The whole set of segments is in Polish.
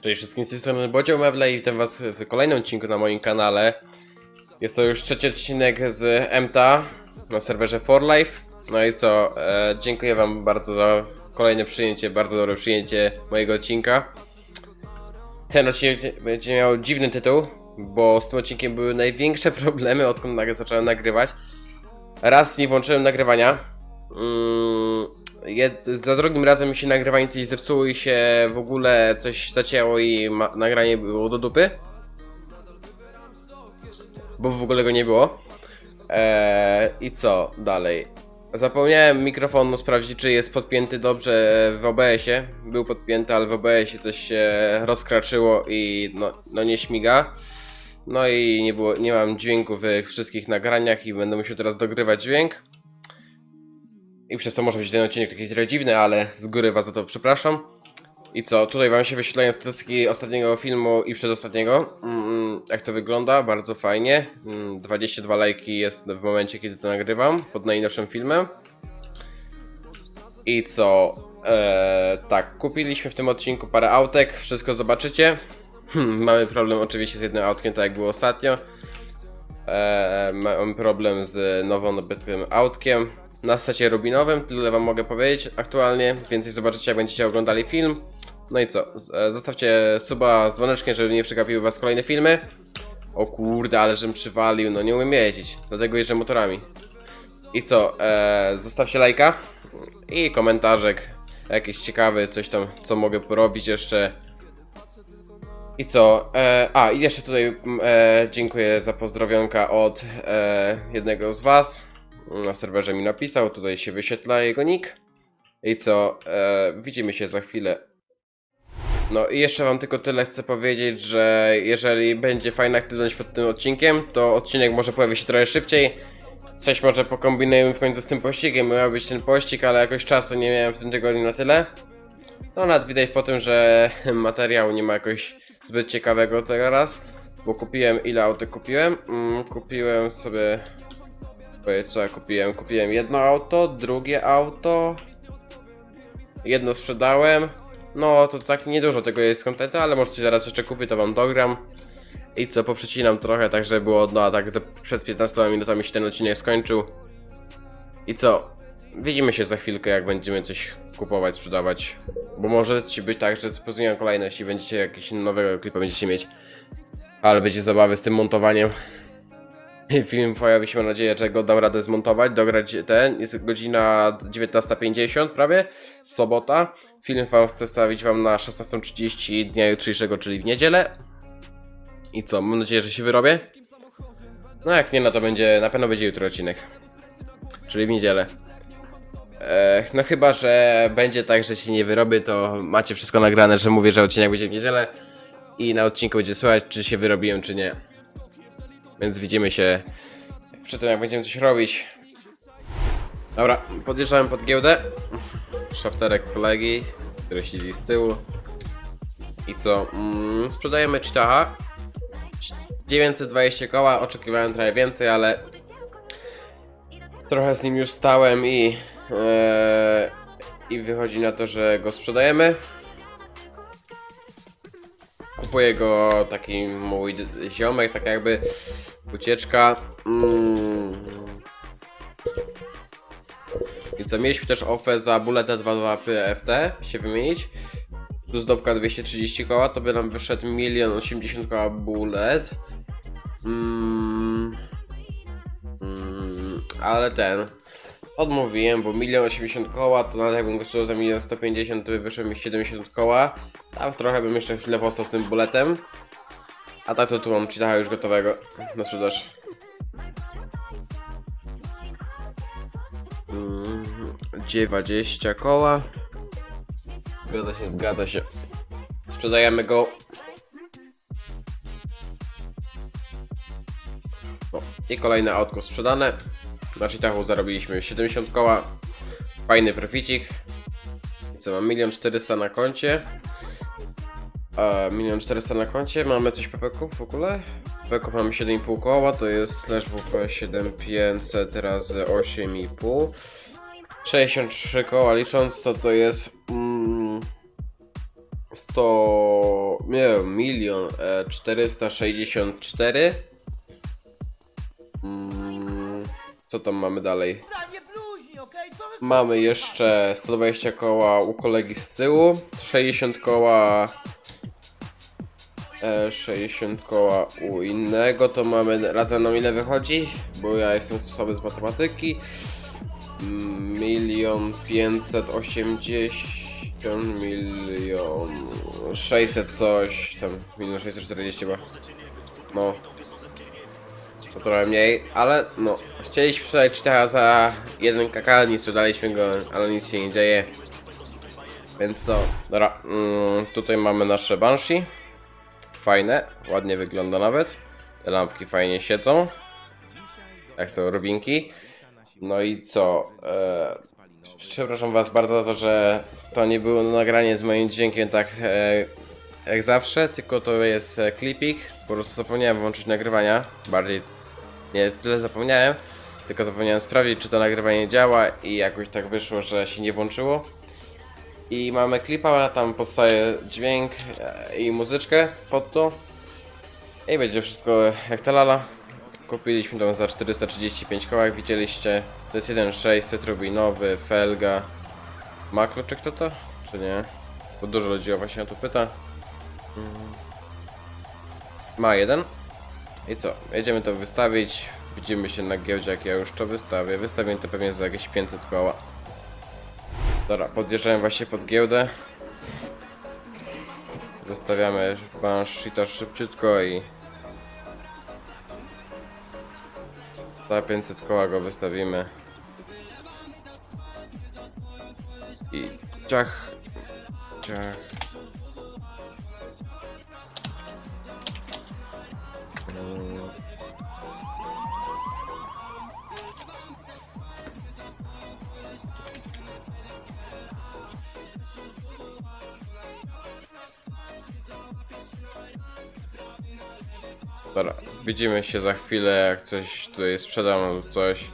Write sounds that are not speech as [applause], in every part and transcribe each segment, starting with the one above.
Cześć wszystkim z tej strony Bodzio Meble i witam was w kolejnym odcinku na moim kanale. Jest to już trzeci odcinek z MTA na serwerze For Life. No i co, e, dziękuję wam bardzo za kolejne przyjęcie, bardzo dobre przyjęcie mojego odcinka. Ten odcinek będzie miał dziwny tytuł, bo z tym odcinkiem były największe [laughs] problemy odkąd zacząłem nagrywać. Raz nie włączyłem nagrywania. Mm, za drugim razem mi się nagrywanie coś zepsuło i się w ogóle coś zacięło i nagranie było do dupy. Bo w ogóle go nie było. Eee, I co dalej? Zapomniałem mikrofonu sprawdzić, czy jest podpięty dobrze w OBS-ie. Był podpięty, ale w OBS-ie coś się rozkraczyło i no, no nie śmiga. No i nie było, nie mam dźwięku w wszystkich nagraniach i będę musiał teraz dogrywać dźwięk. I przez to może być ten odcinek taki trochę dziwny, ale z góry was za to przepraszam. I co, tutaj wam się wyświetlają statystyki ostatniego filmu i przedostatniego. Mm, jak to wygląda? Bardzo fajnie. Mm, 22 lajki jest w momencie, kiedy to nagrywam, pod najnowszym filmem. I co? Eee, tak, kupiliśmy w tym odcinku parę autek, wszystko zobaczycie. [laughs] Hmm, mamy problem oczywiście z jednym autkiem, tak jak było ostatnio. Eee, mamy problem z nowo nabytym autkiem na secie rubinowym, tyle wam mogę powiedzieć aktualnie, więcej zobaczycie jak będziecie oglądali film. No i co, e, zostawcie suba z dzwoneczkiem, żeby nie przegapiły was kolejne filmy. O kurde, ale żem przywalił, no nie umiem jeździć, dlatego jeżdżę motorami. I co, e, zostawcie lajka i komentarzek jakiś ciekawy, coś tam, co mogę porobić jeszcze. I co? E, a, i jeszcze tutaj mm, e, dziękuję za pozdrowionka od e, jednego z Was. Na serwerze mi napisał, tutaj się wyświetla jego nick. I co? E, widzimy się za chwilę. No i jeszcze Wam tylko tyle chcę powiedzieć, że jeżeli będzie fajna aktywność pod tym odcinkiem, to odcinek może pojawi się trochę szybciej. Coś może pokombinujemy w końcu z tym pościgiem. Miał być ten pościg, ale jakoś czasu nie miałem w tym tygodniu na tyle. No nawet widać po tym, że [laughs] materiału nie ma jakoś zbyt ciekawego teraz. Bo kupiłem, ile autek kupiłem? Mm, kupiłem sobie... Co ja kupiłem? Kupiłem jedno auto, drugie auto... Jedno sprzedałem. No to tak niedużo tego jest kontentu, ale możecie zaraz jeszcze kupię, to wam dogram. I co, poprzecinam trochę, tak żeby było, no a tak przed 15 minutami się ten odcinek skończył. I co? Widzimy się za chwilkę, jak będziemy coś kupować, sprzedawać. Bo może być tak, że pozmieniam kolejność i będziecie jakieś nowego klipa będziecie mieć. Ale będzie zabawy z tym montowaniem. [laughs] Film pojawi się, mam nadzieję, że go dam radę zmontować, dograć ten. Jest godzina 19.50 prawie, sobota. Film wam chcę stawić wam na 16.30 dnia jutrzejszego, czyli w niedzielę. I co, mam nadzieję, że się wyrobię. No jak nie, no to będzie, na pewno będzie jutro odcinek. Czyli w niedzielę. No chyba, że będzie tak, że się nie wyrobię, to macie wszystko nagrane, że mówię, że odcinek będzie w niedzielę i na odcinku będzie słychać, czy się wyrobiłem, czy nie. Więc widzimy się przy tym, jak będziemy coś robić. Dobra, podjeżdżałem pod giełdę. Szafterek kolegi, który siedzi z tyłu. I co? Mm, sprzedajemy Chitaha. 920 koła, oczekiwałem trochę więcej, ale trochę z nim już stałem i e, i wychodzi na to, że go sprzedajemy. Kupuje go taki mój ziomek, tak jakby ucieczka. Mm. I co, mieliśmy też ofę za bulletę 22 PFT się wymienić. Plus dobka 230 koła, to by nam wyszedł 1 80 koła bullet. Mm. Mm, ale ten. Odmówiłem, bo 1 80 koła, to nawet jakbym sprzedał za 1 150, to by wyszło mi 70 koła. A trochę bym jeszcze chwilę postał z tym bulletem. A tak to tu mam cheataha już gotowego na sprzedaż. Mm, 20 koła. Zgadza się, zgadza się. Sprzedajemy go. O, I kolejne autko sprzedane. Na cheatahu zarobiliśmy 70 koła. Fajny proficik. Co mam 1 400 na koncie. 1 400 na koncie. Mamy coś pepeków w ogóle? Pepeków mamy 7,5 koła, to jest slash WP 7500 razy 8,5. 63 koła licząc to to jest mm, 100, nie wiem, milion e, 464. Mm, co tam mamy dalej? Mamy jeszcze 120 koła u kolegi z tyłu, 60 koła e, 60 koła u innego, to mamy razem nam ile wychodzi, bo ja jestem słaby z matematyki. Milion pięćset osiemdziesiąt, milion sześćset coś, tam milion sześćset czterdzieści chyba. No, to trochę mniej, ale no, chcieliśmy sprzedać 4 za jeden nie sprzedaliśmy go, ale nic się nie dzieje. Więc co, dobra, mm, tutaj mamy nasze Banshee. Fajne, ładnie wygląda nawet. Te lampki fajnie siedzą. Jak to robinki. No i co? E, przepraszam was bardzo za to, że to nie było nagranie z moim dźwiękiem tak e, jak zawsze, tylko to jest e, klipik. Po prostu zapomniałem włączyć nagrywania. Bardziej nie tyle zapomniałem, tylko zapomniałem sprawdzić, czy to nagrywanie działa i jakoś tak wyszło, że się nie włączyło. I mamy klipa, tam podstaje dźwięk e, i muzyczkę pod to. I będzie wszystko jak ta lala. Kupiliśmy to za 435 koła, jak widzieliście. To jest 1.600 rubinowy, felga. Ma kluczyk kto to? Czy nie? Bo dużo ludzi właśnie o to pyta. Mm. Ma jeden. I co? Jedziemy to wystawić. Widzimy się na giełdzie, jak ja już to wystawię. Wystawię to pewnie za jakieś 500 koła. Dobra, podjeżdżałem właśnie pod giełdę. Wystawiamy Banshee to szybciutko i... Za 500 koła go wystawimy. I ciach. Ciach. Mm. Dobra, widzimy się za chwilę, jak coś tutaj sprzedam lub coś.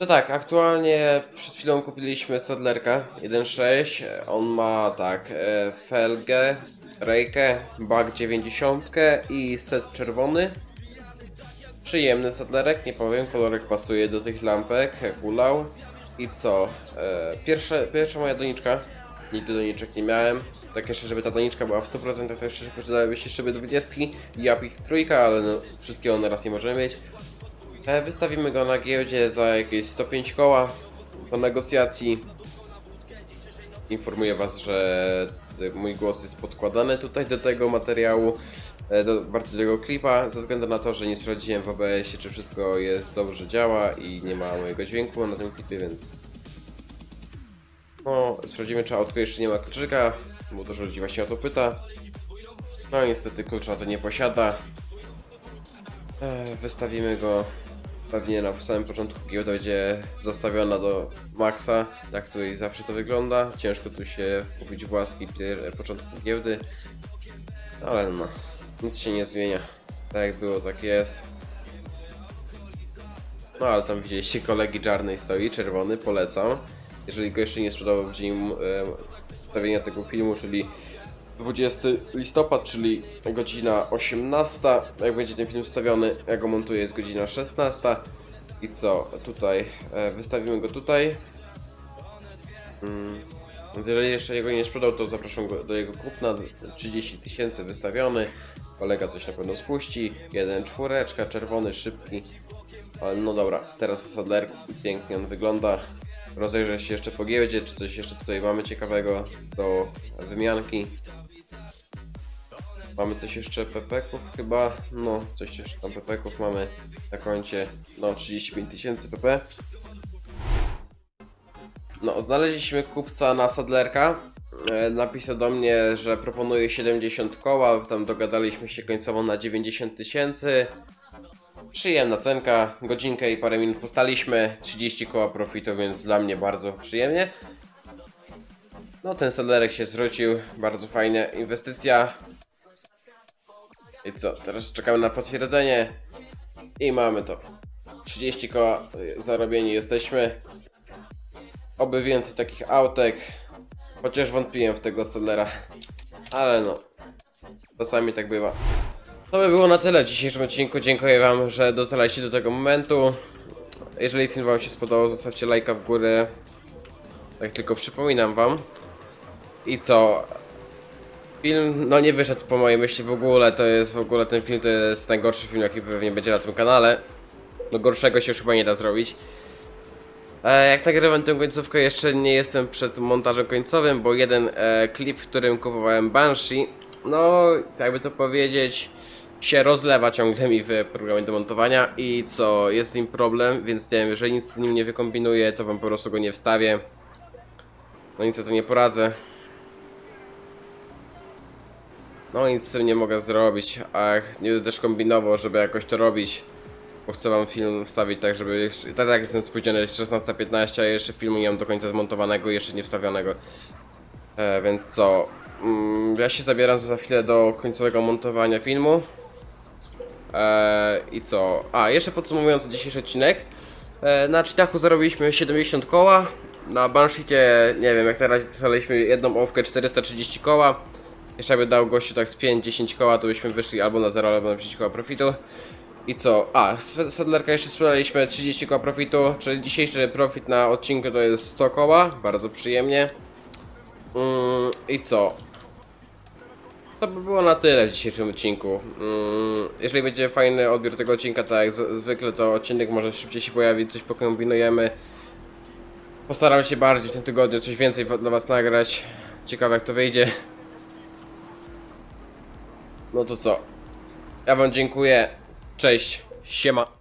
No tak, aktualnie przed chwilą kupiliśmy Sadlerka 1.6. On ma tak, e, felgę, rejkę, bag 90 i set czerwony. Przyjemny sadlerek, nie powiem, kolorek pasuje do tych lampek, jak ulał. I co? E, pierwsze, pierwsza moja doniczka. Nigdy doniczek nie miałem. Tak jeszcze, żeby ta doniczka była w 100%, to jeszcze przydałyby się szyby 20 i apik trójka, ale no, wszystkiego na raz nie możemy mieć. E, Wystawimy go na giełdzie za jakieś 105 koła do negocjacji. Informuję Was, że e, mój głos jest podkładany tutaj do tego materiału, e, do, bardziej do tego klipa, ze względu na to, że nie sprawdziłem w OBS-ie, czy wszystko jest dobrze działa i nie ma mojego dźwięku na tym klipie, więc no, sprawdzimy, czy autko jeszcze nie ma kluczyka, bo dużo ludzi właśnie o to pyta. No niestety klucza to nie posiada. E, Wystawimy go pewnie na samym początku giełda będzie zastawiona do maksa, jak tutaj zawsze to wygląda. Ciężko tu się kupić właski pier- początku giełdy, ale no, nic się nie zmienia. Tak jak było, tak jest. No ale tam widzieliście kolegi czarnej stoi, czerwony, polecam. Jeżeli go jeszcze nie sprzedał w dzień stawienia tego filmu, czyli 20 listopad, czyli godzina 18. Jak będzie ten film wstawiony, ja go montuję, jest godzina 16. I co? Tutaj e, wystawimy go tutaj. Mm. Więc jeżeli jeszcze jego nie sprzedał, to zapraszam go do jego kupna. 30 tysięcy wystawiony. Kolega coś na pewno spuści. Jeden czwóreczka, czerwony, szybki. Ale no dobra, teraz o sadlerku. Pięknie on wygląda. Rozejrzę się jeszcze po giełdzie, czy coś jeszcze tutaj mamy ciekawego do wymianki. Mamy coś jeszcze pepeków chyba, no coś jeszcze tam pepeków mamy na koncie, no 35 tysięcy pp. No, znaleźliśmy kupca na Sadlerka. E, napisał do mnie, że proponuje 70 koła, tam dogadaliśmy się końcowo na 90 tysięcy. Przyjemna cenka, godzinkę i parę minut postaliśmy, 30 koła profitu, więc dla mnie bardzo przyjemnie. No ten Sadlerek się zwrócił, bardzo fajna inwestycja. I co, teraz czekamy na potwierdzenie i mamy to. 30 koła y, zarobieni jesteśmy. Oby więcej takich autek. Chociaż wątpiłem w tego Stellera. Ale no. Czasami tak bywa. To by było na tyle w dzisiejszym odcinku. Dziękuję Wam, że dotarliście do tego momentu. Jeżeli film Wam się spodobał, zostawcie lajka w górę. Tak tylko przypominam Wam. I co? Film, no nie wyszedł po mojej myśli w ogóle. To jest w ogóle ten film, to jest najgorszy film, jaki pewnie będzie na tym kanale. No gorszego się już chyba nie da zrobić. E, jak nagrywam tę końcówkę, jeszcze nie jestem przed montażem końcowym, bo jeden e, klip, w którym kupowałem Banshee, no jakby to powiedzieć, się rozlewa ciągle mi w programie do montowania i co, jest z nim problem, więc nie wiem, jeżeli nic z nim nie wykombinuję, to wam po prostu go nie wstawię. No nic ja tu nie poradzę. No nic z tym nie mogę zrobić, a nie będę też kombinował, żeby jakoś to robić. Bo chcę wam film wstawić tak, żeby jeszcze, tak jak jestem spóźniony, jest 16.15, a jeszcze filmu nie mam do końca zmontowanego jeszcze nie wstawionego. E, więc co? Mm, ja się zabieram za chwilę do końcowego montowania filmu. E, I co? A, jeszcze podsumowując dzisiejszy odcinek. E, na Czytachu zarobiliśmy 70 koła. Na Banshicie, nie wiem, jak na razie dostaliśmy jedną owkę 430 koła. Jeszcze jakby dał gościu tak z 5-10 koła, to byśmy wyszli albo na 0, albo na 5 koła profitu. I co? A, Sadlerka jeszcze sprzedaliśmy 30 koła profitu, czyli dzisiejszy profit na odcinku to jest 100 koła, bardzo przyjemnie. Mm, I co? To by było na tyle w dzisiejszym odcinku. Mm, jeżeli będzie fajny odbiór tego odcinka, tak jak zwykle, to odcinek może szybciej się pojawić, coś pokombinujemy. Postaram się bardziej w tym tygodniu coś więcej dla Was nagrać. Ciekawe jak to wyjdzie. No to co? Ja Wam dziękuję. Cześć. Siema.